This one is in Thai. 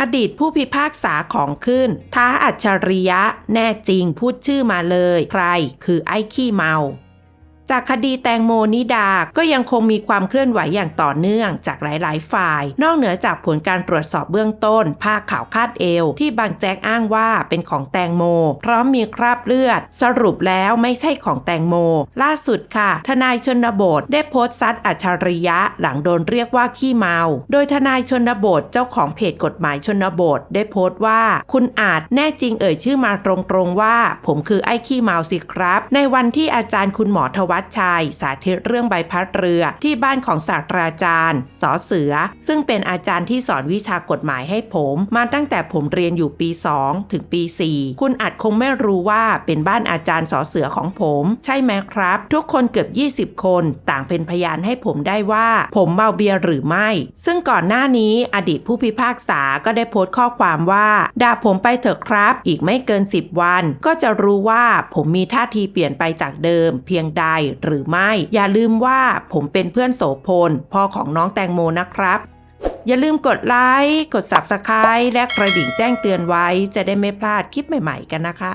อดีตผู้พิพากษาของขึ้น ท้าอัจฉริยะ แน่จริงพูดชื่อมาเลย ใครคือไอ้ขี้เมา จากคดีแตงโมนิดา ก็ยังคงมีความเคลื่อนไหวอย่างต่อเนื่องจากหลาย ๆ ฝ่าย นอกเหนือจากผลการตรวจสอบเบื้องต้น ผ้าขาวคาดเอว ที่บางแจ๊กอ้างว่าเป็นของแตงโม พร้อมมีคราบเลือด สรุปแล้วไม่ใช่ของแตงโม ล่าสุดค่ะ ทนายชนบทได้โพสต์ซัดอัจฉริยะหลังโดนเรียกว่าขี้เมา โดยทนายชนบทเจ้าของเพจกฎหมายชนบท ได้โพสต์ว่า คุณอาจแน่จริงเอ่ยชื่อมาตรง ๆ ว่า ผมคือไอ้ขี้เมาสิครับ ในวันที่อาจารย์คุณหมอทวััชชัย สาธิตเรื่องใบพัดเรือที่บ้านของศาสตราจารย์สอเสือ ซึ่งเป็นอาจารย์ที่สอนวิชากฎหมายให้ผม มาตั้งแต่ผมเรียนอยู่ปี 2 ถึงปี 4 คุณอาจคงไม่รู้ว่าเป็นบ้านอาจารย์สอเสือของผม ใช่ไหมครับ ทุกคนเกือบ 20 คนต่างเป็นพยานให้ผมได้ว่า ผมเมาเบียร์หรือไม่ ซึ่งก่อนหน้านี้อดีตผู้พิพากษาก็ได้โพสต์ข้อความว่าด่าผมไปเถอะครับ อีกไม่เกิน 10 วัน ก็จะรู้ว่าผมมีท่าทีเปลี่ยนไปจากเดิม เพียงใดหรือไม่ อย่าลืมว่าผมเป็นเพื่อนโสพลพ่อของน้องแตงโมนะครับอย่าลืมกดไลค์ กด Subscribe และกระดิ่งแจ้งเตือนไว้ จะได้ไม่พลาดคลิปใหม่ ๆ กันนะคะ